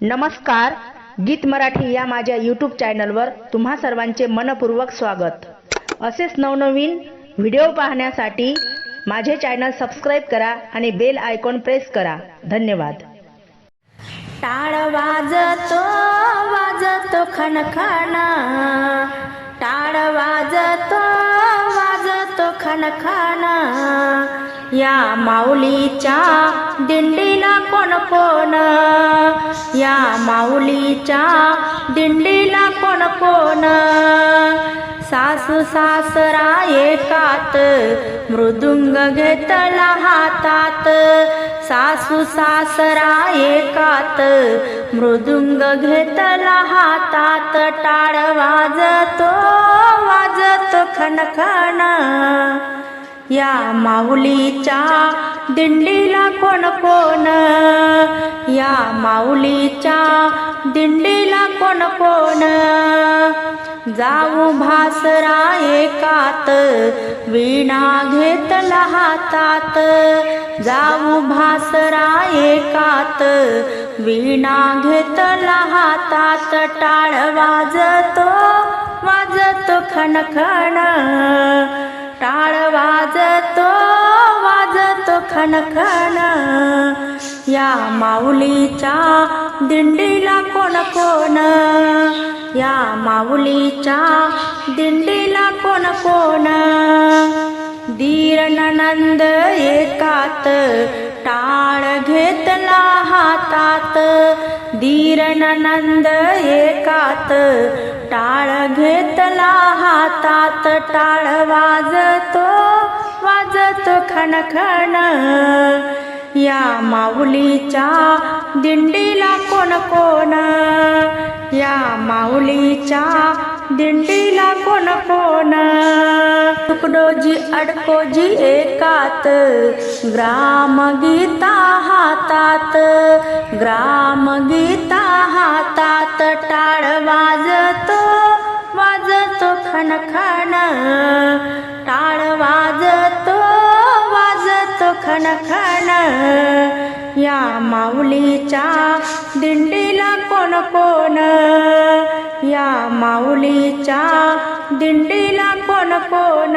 नमस्कार गीत मराठी या माझ्या यूट्यूब चॅनलवर तुम्हा सर्वांचे मनपूर्वक स्वागत. असेच नवनवीन व्हिडिओ पाहण्यासाठी माझे चॅनल सबस्क्राईब करा आणि बेल आयकॉन प्रेस करा. धन्यवाद. टाळ वाजतो वाजतो खणखण. टाळ वाजतो वाजतो खणखाना या माऊलीच्या दिंडीला कोण कोण? या माऊलीच्या दिंडीला कोण कोण? सासू सासरा एकात मृदुंग घेतला हातात. सासू सासरा एकात मृदुंग घेतला हातात. टाळ वाजतो वाजतो खणखण. या माऊलीच्या दिंडीला कोण कोण? या माऊलीच्या दिंडीला कोण कोण? जाऊ भासरा एकात वीणा घेतला हातात. जाऊ भासरा एकात वीणा घेतला हातात. टाळ वाजतो वाजतो खणखण. टाळ वाजत खणखण या माऊलीच्या दिंडीला कोण कोण? या माऊलीच्या दिंडीला कोण कोण? दीर ननंद एकात टाळ घेतला हातात. दीर ननंद एकात टाळ घेतला हातात. टाळ वाजतो. वाजतो खणखण. या माऊलीच्या दिंडीला कोण कोण? या माऊलीच्या दिंडीला कोण कोण? तुकडोजी अडकोजी एकात. ग्राम गीता हातात. ग्राम गीता हातात टाळ वाजतो वाजतो खणखण. खन खन या माऊलीच्या दिंडीला कोण कोण? या माऊलीच्या दिंडीला कोण कोण?